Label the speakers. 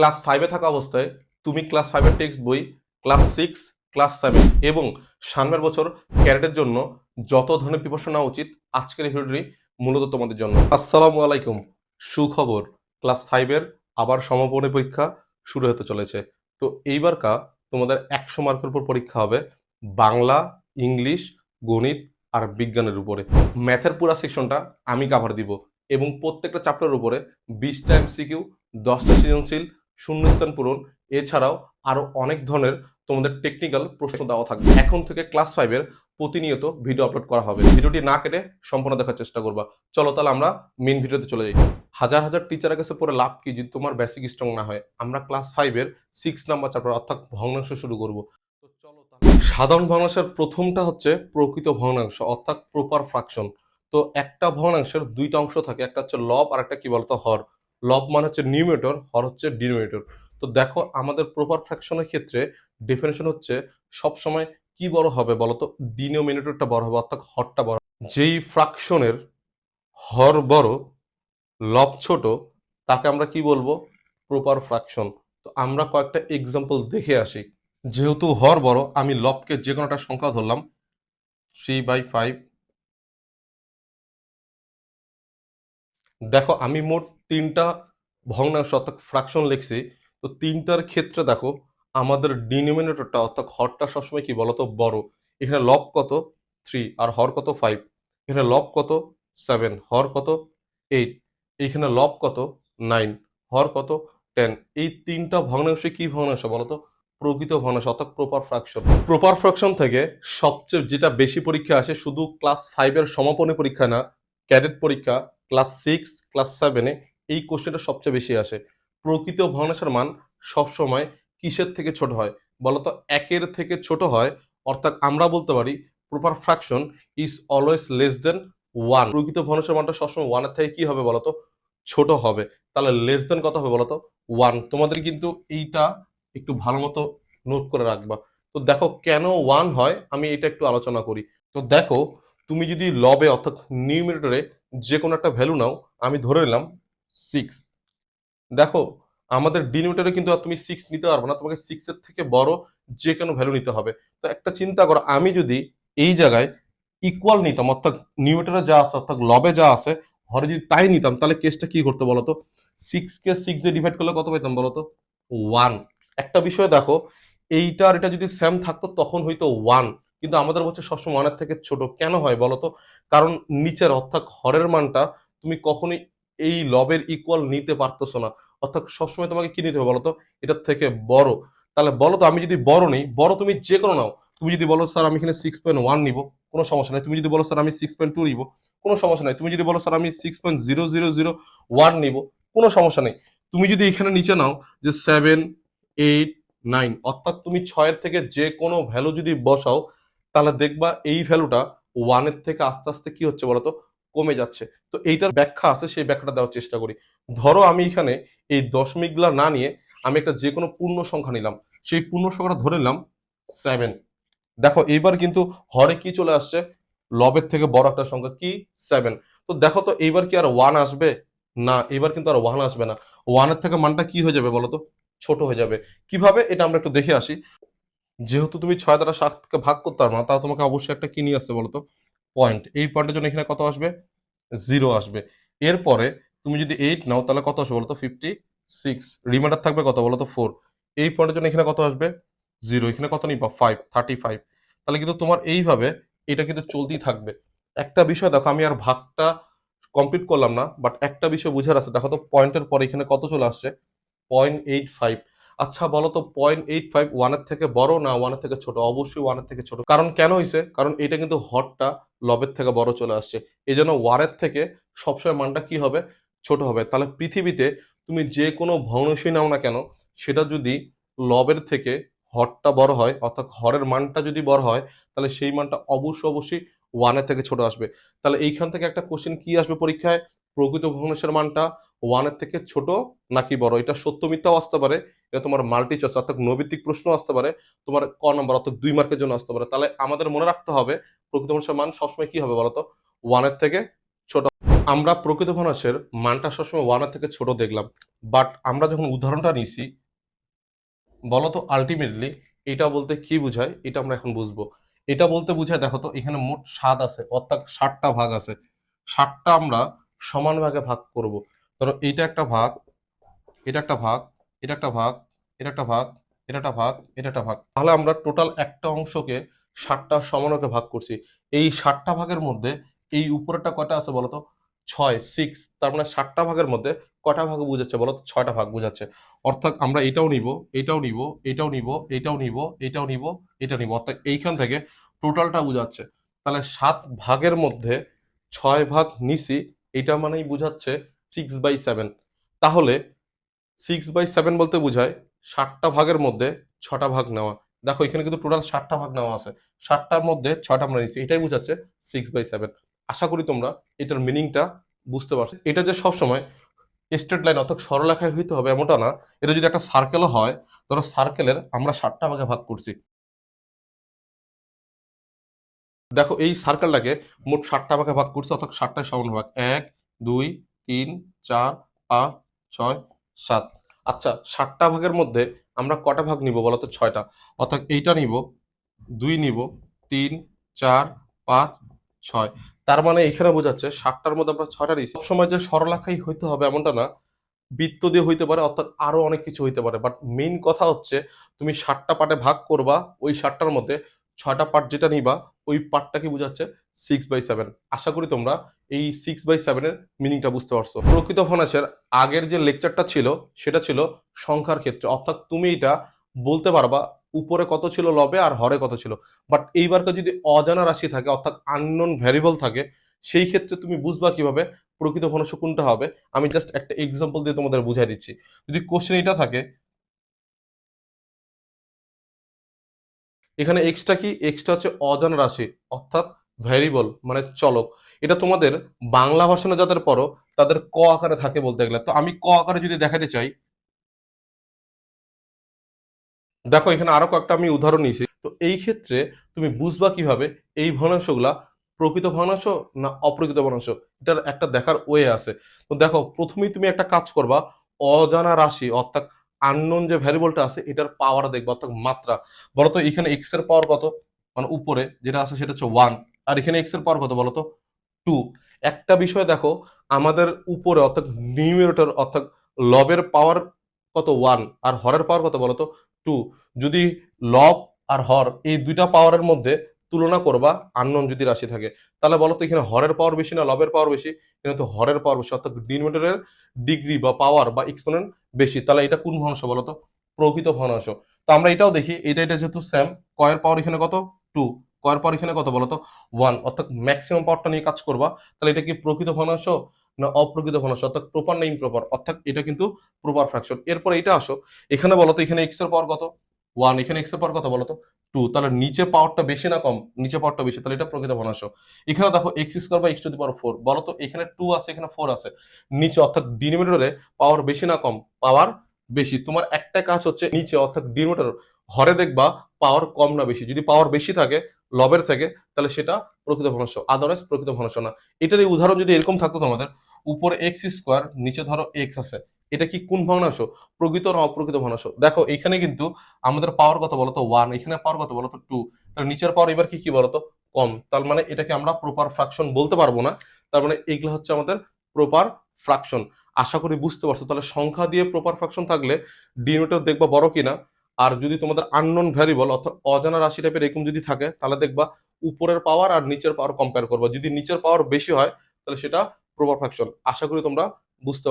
Speaker 1: Class ফাইভে থাকা অবস্থায় তুমি ক্লাস ফাইভের টেক্সট বই ক্লাস সিক্স ক্লাস সেভেন এবং সামনের বছর ক্যারেটের জন্য যত ধরনের প্রিপারেশন নেওয়া উচিত আজকের এই ভিডিওটি মূলত তোমাদের জন্য। আসসালামু আলাইকুম। সুখবর ক্লাস ফাইভের আবার সমাপনী পরীক্ষা শুরু হতে চলেছে। তো এইবারকা তোমাদের একশো মার্কের উপর পরীক্ষা হবে বাংলা, ইংলিশ, গণিত আর বিজ্ঞানের উপরে। ম্যাথের পুরা সেকশনটা আমি কাভার দিব এবং প্রত্যেকটা চ্যাপ্টারের উপরে বিশটা এমসিকিউ দশটা সৃজনশীল শূন্যস্থান পূরণ। এছাড়াও আরও অনেক ধরনের তোমাদের টেকনিক্যাল প্রশ্ন দেওয়া থাকবে। এখন থেকে ক্লাস ফাইভের প্রতিনিয়ত ভিডিও আপলোড করা হবে। ভিডিওটি না কেটে সম্পূর্ণ দেখার চেষ্টা করবা। চলো তাহলে আমরা মেন ভিডিওতে চলে যাই। হাজার হাজার টিচারের কাছে পড়ে লাভ কি যদি তোমার বেসিক স্ট্রং না হয়? আমরা ক্লাস ফাইভের সিক্স নাম্বার চ্যাপ্টার অর্থাৎ ভগ্নাংশ শুরু করব। তো চলো সাধারণ ভগ্নাংশের প্রথমটা হচ্ছে প্রকৃত ভগ্নাংশ, অর্থাৎ প্রপার ফ্রাকশন তো একটা ভগ্নাংশের দুইটা অংশ থাকে, একটা হচ্ছে লব আর একটা কি বলতো হর। লব মানে হচ্ছে নিউমেটর হর হচ্ছে ডিনোমিনেটর। তো দেখো আমাদের প্রপার ফ্র্যাকশনের ক্ষেত্রে ডেফিনেশন হচ্ছে সব সময় কি বড় হবে বলতো? ডিনোমিনেটরটা বড় হবে, অর্থাৎ হরটা বড় যেই ফ্র্যাকশনের হর বড়, লব ছোট, তাকে আমরা কি বলব? প্রপার ফ্র্যাকশন তো আমরা কয়েকটা এক্সাম্পল দেখে আসি। যেহেতু হর বড়, আমি লবকে যে কোনো একটা সংখ্যা ধরলাম থ্রি বাই ফাইভ দেখো আমি মোট তিনটা ভগ্নাংশ অর্থাৎ ফ্রাকশন লিখছি। তো তিনটার ক্ষেত্রে দেখো, আমাদের ডিনোমিনেটরটা অর্থাৎ হরটা সবসময় কি বলতো? বড়। এখানে লব কত? থ্রি আর হর কত? ফাইভ এখানে লব কত? সেভেন হর কত? এইট এইখানে লব কত? নাইন হর কত? টেন এই তিনটা ভগ্নাংশে কি ভগ্নাংশ বলতো? প্রকৃত ভগ্নাংশ অর্থাৎ প্রপার ফ্র্যাকশন প্রপার ফ্র্যাকশন থেকে সবচেয়ে যেটা বেশি পরীক্ষা আসে শুধু ক্লাস ফাইভের সমাপনী পরীক্ষা না ক্যাডেট পরীক্ষা ক্লাস সিক্স ক্লাস সেভেনে এই কোশ্চেনটা সবচেয়ে বেশি আসে। প্রকৃত ভগ্নাংশের মান সবসময় কিসের থেকে ছোট হয়? বলতো একের থেকে ছোট হয়, অর্থাৎ আমরা বলতে পারি proper fraction is always less than one প্রকৃত ভগ্নাংশের মানটা সবসময় ওয়ানের থেকে কি হবে বলতো? ছোট হবে। তাহলে লেস দেন কত হবে বলতো? ওয়ান তোমাদের কিন্তু এইটা একটু ভালো মতো নোট করে রাখবা। তো দেখো কেন ওয়ান হয়? আমি এটা একটু আলোচনা করি। তো দেখো, তুমি যদি লবে অর্থাৎ নিউমিনেটরে যে কোনো একটা ভ্যালু নাও, আমি ধরে নিলাম সিক্স দেখো, আমাদের ডিনোমিনেটরে কিন্তু আর তুমি সিক্স নিতে পারবে না, তোমাকে সিক্স এর থেকে বড় যে কোনো ভ্যালু নিতে হবে। তো একটা চিন্তা করো, আমি যদি এই জায়গায় ইকুয়াল নিতাম, অর্থাৎ নিউমিনেটরে যা আছে, অর্থাৎ লবে যা আছে হরে যদি তাই নিতাম, তাহলে কেসটা কি করতে বলতো সিক্স কে সিক্স দিয়ে ডিভাইড করলে কত পেতাম বলতো ওয়ান একটা বিষয় দেখো, এইটা আর এটা যদি সেম থাকতো, তখন হয়তো ওয়ান কিন্তু আমাদের হচ্ছে সবসময় ওয়ানের থেকে ছোট। কেন হয় বলতো কারণ নিচের, অর্থাৎ হরের মানটা তুমি কখনোই এই লবের ইকুয়াল নিতে পারতেছো না। অর্থাৎ সবসময় তোমাকে কি নিতে হবে বলতো এটার থেকে বড়। তাহলে বলো তো, আমি যদি বড় নেই, বড় তুমি যে কোনো নাও। তুমি যদি বলো, স্যার, আমি এখানে সিক্স পয়েন্ট ওয়ান নিবো, কোনো সমস্যা নাই। তুমি যদি বলো, স্যার, আমি সিক্স পয়েন্ট টু নিবো, কোনো সমস্যা নাই। তুমি যদি বলো, স্যার, আমি six point zero zero zero one নিবো, কোনো সমস্যা নেই। তুমি যদি এখানে নিচে নাও যে সেভেন এইট নাইন অর্থাৎ তুমি ছয়ের থেকে যে কোনো ভ্যালু যদি বসাও, তাহলে দেখবা এই ভ্যালুটা ওয়ানের থেকে আস্তে আস্তে কি হচ্ছে বলতো কমে যাচ্ছে। তো এইটার ব্যাখ্যা আছে, সেই ব্যাখ্যাটা দেওয়ার চেষ্টা করি। ধরো আমি এখানে এই দশমিকগুলা না নিয়ে আমি একটা যে কোনো পূর্ণ সংখ্যা নিলাম। সেই পূর্ণ সংখ্যাটা ধরে নিলাম সেভেন দেখো, এইবার কিন্তু হরে কি চলে আসছে? লবের থেকে বড় একটা সংখ্যা কি? সেভেন তো দেখো তো, এইবার কি আর ওয়ান আসবে? না এবার কিন্তু আর ওয়ান আসবে না। ওয়ানের থেকে মানটা কি হয়ে যাবে বলতো ছোট হয়ে যাবে। কীভাবে? এটা আমরা একটু দেখে আসি। যেহেতু তুমি ছয় দ্বারা সাতকে ভাগ করতে পারবে না তা তোমাকে অবশ্যই একটা কি নিয়ে আসতে বলতো পয়েন্ট এই পয়েন্টের জন্য এখানে কত আসবে? জিরো আসবে। এরপরে তুমি যদি এইট নাও, তাহলে কত আসবে বলতো? ফিফটি সিক্স রিমাইন্ডার থাকবে কত বলতো? ফোর এই পয়েন্টের জন্য এখানে কত আসবে? জিরো এখানে কত নিবা? ফাইভ থার্টি ফাইভ তাহলে কিন্তু তোমার এইভাবে এটা কিন্তু চলতেই থাকবে। একটা বিষয় দেখো, আমি আর ভাগটা কমপ্লিট করলাম না বাট একটা বিষয় বুঝার আছে দেখো তো পয়েন্টের পরে এখানে কত চলে আসছে? পয়েন্ট এইট ফাইভ আচ্ছা বলো তো পয়েন্ট এইট ফাইভ ওয়ানের থেকে বড় না ওয়ানের থেকে ছোট? অবশ্যই ওয়ানের থেকে ছোট। কারণ কেন হয়েছে কারণ এটা কিন্তু হটটা লবের থেকে বড় চলে আসছে। এই জন্য ওয়ানের থেকে সবসময় মানটা কি হবে? ছোট হবে। তাহলে পৃথিবীতে তুমি যে কোনো ভগ্নাংশই নাও না কেন, সেটা যদি লবের থেকে হরটা বড় হয়, অর্থাৎ হরের মানটা যদি বড় হয়, তাহলে সেই মানটা অবশ্যই অবশ্যই ওয়ানের থেকে ছোট আসবে। তাহলে এইখান থেকে একটা কোশ্চেন কি আসবে পরীক্ষায়? প্রকৃত ভগ্নাংশের মানটা ওয়ানের থেকে ছোট নাকি বড়? এটা সত্য, মিথ্যাও আসতে পারে। এটা তোমার মাল্টি চয়েস অর্থাৎ নৈবিত্তিক প্রশ্ন আসতে পারে। তোমার ক নম্বর অর্থাৎ দুই মার্কের জন্য আসতে পারে। তাহলে আমাদের মনে রাখতে হবে, প্রকৃত মানুষের মান সবসময় কি হবে বলতো? ওয়ানের থেকে ছোট। আমরা প্রকৃত ভগ্নাংশের মানটা সবসময় ওয়ানের থেকে ছোট দেখলাম। বাট আমরা যখন উদাহরণটা নিছি, বলতো আলটিমেটলি এটা বলতে কি বোঝায়? এটা আমরা এখন বুঝব। এটা বলতে বোঝায়, দেখো তো, এখানে মোট সাত আছে, অর্থাৎ ষাটটা ভাগ আছে। ষাটটা আমরা সমান ভাগে ভাগ করব। ধরো এইটা একটা ভাগ, এটা একটা ভাগ, এটা একটা ভাগ, এটা একটা ভাগ, এটা একটা ভাগ, এটা একটা ভাগ। তাহলে আমরা টোটাল একটা অংশকে ষাটটা সমান ভাগে করছি। এই ষাটটা ভাগের মধ্যে এই উপরেরটা কটা আছে বলতো? ছয় সিক্স তার মানে ষাটটা ভাগের মধ্যে কটা ভাগ বুঝাচ্ছে বলো ছয়টা ভাগ বুঝাচ্ছে। অর্থাৎ আমরা এটাও নিব এটাও নিব এটাও নিব এটাও নিব এটাও নিব, এটা নিব। অর্থাৎ এইখান থেকে টোটালটা বুঝাচ্ছে। তাহলে সাত ভাগের মধ্যে ছয় ভাগ নিছি, এটা মানেই বুঝাচ্ছে সিক্স বাই সেভেন তাহলে সিক্স বাই সেভেন বলতে বোঝায় ষাটটা ভাগের মধ্যে ছটা ভাগ নেওয়া। দেখো, এখানে কিন্তু টোটাল ষাটটা ভাগ নেওয়া আছে। ষাটটার মধ্যে ছটা আমরা নিচ্ছি এটাই বুঝাচ্ছে সিক্স বাই সেভেন আশা করি তোমরা এটার মিনিংটা বুঝতে পারছ। এটা যে সবসময় স্ট্রেট লাইন অর্থাৎ সরলরেখায় হইতে হবে এমনটা না। এটা যদি একটা সার্কেলও হয়, ধরো সার্কেলের আমরা ষাটটা ভাগে ভাগ করছি। দেখো, এই সার্কেলটাকে মোট ষাটটা ভাগে ভাগ করছি, অর্থাৎ ষাটটা সমান ভাগ এক, দুই তিন, চার, পাঁচ, ছয়, সাত। আচ্ছা সাতটা ভাগের মধ্যে আমরা কটা ভাগ নিব বলতো? ছয়টা। অর্থাৎ এইটা নিব, দুই নিব, তিন, চার, পাঁচ, ছয়। তার মানে এখানে বোঝাচ্ছে সাতটার মধ্যে আমরা ছয়টা নিচ্ছি সবসময় যে সরলাখাই হইতে হবে এমনটা না, বৃত্ত দিয়ে হইতে পারে, অর্থাৎ আরও অনেক কিছু হইতে পারে। বাট মেইন কথা হচ্ছে তুমি ষাটটা পার্টে ভাগ করবা, ওই ষাটটার মধ্যে ছয়টা পার্ট যেটা নিবা, ওই পার্টটাকে বোঝাচ্ছে? সিক্স বাই সেভেন আশা করি তোমরা এই সিক্স বাই সেভেনের মিনিংটা বুঝতে পারছ। প্রকৃত ফনাসের আগের যে লেকচারটা ছিল, সেটা ছিল সংখ্যার ক্ষেত্রে। অর্থাৎ তুমি এটা বলতে পারবা উপরে কত ছিল লবে আর হরে কত ছিল। বাট এইবারকার যদি অজানা রাশি থাকে, অর্থাৎ আননোন ভ্যারিয়েবল থাকে, সেই ক্ষেত্রে তুমি বুঝবা কীভাবে প্রকৃত ভনাংশ কোনটা হবে। আমি জাস্ট একটা এক্সাম্পল দিয়ে তোমাদের বুঝাই দিচ্ছি। যদি কোশ্চেন এটা থাকে, এখানে এক্সটা কি? এক্সটা হচ্ছে অজানা রাশি, অর্থাৎ ভ্যারিয়েবল মানে চলক। এটা তোমাদের বাংলা ভাষণে যাদের পড়ো, তাদের ক আকারে থাকে বলতে গেলে। তো আমি ক আকারে যদি দেখাতে চাই, দেখো এখানে আরও কয়েকটা আমি উদাহরণ নিয়েছি। তো এই ক্ষেত্রে তুমি বুঝবা কীভাবে এই ভগ্নাংশগুলা প্রকৃত ভগ্নাংশ না অপ্রকৃত ভগ্নাংশ? এটার একটা দেখার ওয়ে আছে। তো দেখো, প্রথমেই তুমি একটা কাজ করবা, অজানা রাশি, অর্থাৎ আননোন যে ভ্যারিয়েবলটা আছে, এটার পাওয়ার দেখবা, অর্থাৎ মাত্রা। বলতো এখানে এক্সের পাওয়ার কত? মানে উপরে, যেটা আছে সেটা হচ্ছে ওয়ান আর এখানে এক্সের পাওয়ার কত বলতো? টু। একটা বিষয় দেখো, আমাদের উপরে অর্থাৎ নিউমেরেটর অর্থাৎ লবের পাওয়ার কত? ওয়ান আর হরের পাওয়ার কত বলতো? টু যদি লব আর হর এই দুইটা পাওয়ারের মধ্যে তুলনা করবা আননোন যদি রাশি থাকে, তাহলে বলো তো এখানে হরের পাওয়ার বেশি না লবের পাওয়ার বেশি? এখানে তো হরের পাওয়ার বেশি, অর্থাৎ ডিনোমিনেটরের ডিগ্রি বা পাওয়ার বা এক্সপোনেন্ট বেশি। তাহলে এটা কোন ভগ্নাংশ বলো তো প্রকৃত ভগ্নাংশ তো আমরা এটাও দেখি, এটা এটা যেহেতু স্যাম কয়ের পাওয়ার এখানে কত? টু কয়ের পাওয়ার এখানে কত বলো তো? ওয়ান অর্থাৎ ম্যাক্সিমাম পাওয়ারটা নিয়ে কাজ করবা, তাহলে এটা কি প্রকৃত ভগ্নাংশ না অপ্রকৃত ভগ্নাংশ অর্থাৎ প্রপার না ইমপ্রপার অর্থাৎ এটা কিন্তু প্রপার ফ্র্যাকশন এরপর এটা আসো, এখানে বলো তো এখানে এক্সের পাওয়ার কত? ওয়ান এখানে এক্সের পাওয়ার কত বলো তো? টু তাহলে নিচে পাওয়ারটা বেশি না কম? নিচে পাওয়ারটা বেশি, তাহলে এটা প্রকৃত ভগ্নাংশ এখানে দেখো এক্স স্কোয়ার বা x to the power four বলো তো এখানে টু আছে, এখানে ফোর আছে। নিচে, অর্থাৎ ডিনোমিনেটরে পাওয়ার বেশি না কম? পাওয়ার বেশি। তোমার একটা কাজ হচ্ছে নিচে, অর্থাৎ ডিনোমিনেটর হরে দেখবা পাওয়ার কম না বেশি। যদি পাওয়ার বেশি থাকে লবের থেকে, তাহলে সেটা প্রকৃত ভগ্নাংশ আদারওয়াইজ প্রকৃত ভগ্নাংশ না। এটার এই উদাহরণ যদি এরকম থাকতো তোমাদের, উপরে এক্স স্কোয়ার নিচে ধরো এক্স আছে, এটা কি কোন ভগ্নাংশ প্রকৃত না অপ্রকৃত ভগ্নাংশ দেখো, এখানে কিন্তু আমাদের পাওয়ার কত বলতো? ওয়ান এখানে পাওয়ার কত বলতো? টু তাহলে নিচের পাওয়ার এবার কি কি বলতো? কম। তার মানে এটাকে আমরা প্রপার ফ্রাকশন বলতে পারব না, তার মানে এগুলো হচ্ছে আমাদের প্রপার ফ্রাকশন আশা করি বুঝতে পারছ। তাহলে সংখ্যা দিয়ে প্রপার ফ্রাকশন থাকলে ডিনোমিনেটর দেখবা বড় কিনা? আর যদি তোমাদের আননোন ভ্যারিবল অর্থাৎ অজানা রাশি টাইপের এরকম যদি থাকে, তাহলে দেখবা উপরের পাওয়ার আর নিচের পাওয়ার কম্পেয়ার করবা। যদি নিচের পাওয়ার বেশি হয়, তাহলে সেটা প্রপার ফ্যাকশন আশা করি তোমরা বুঝতে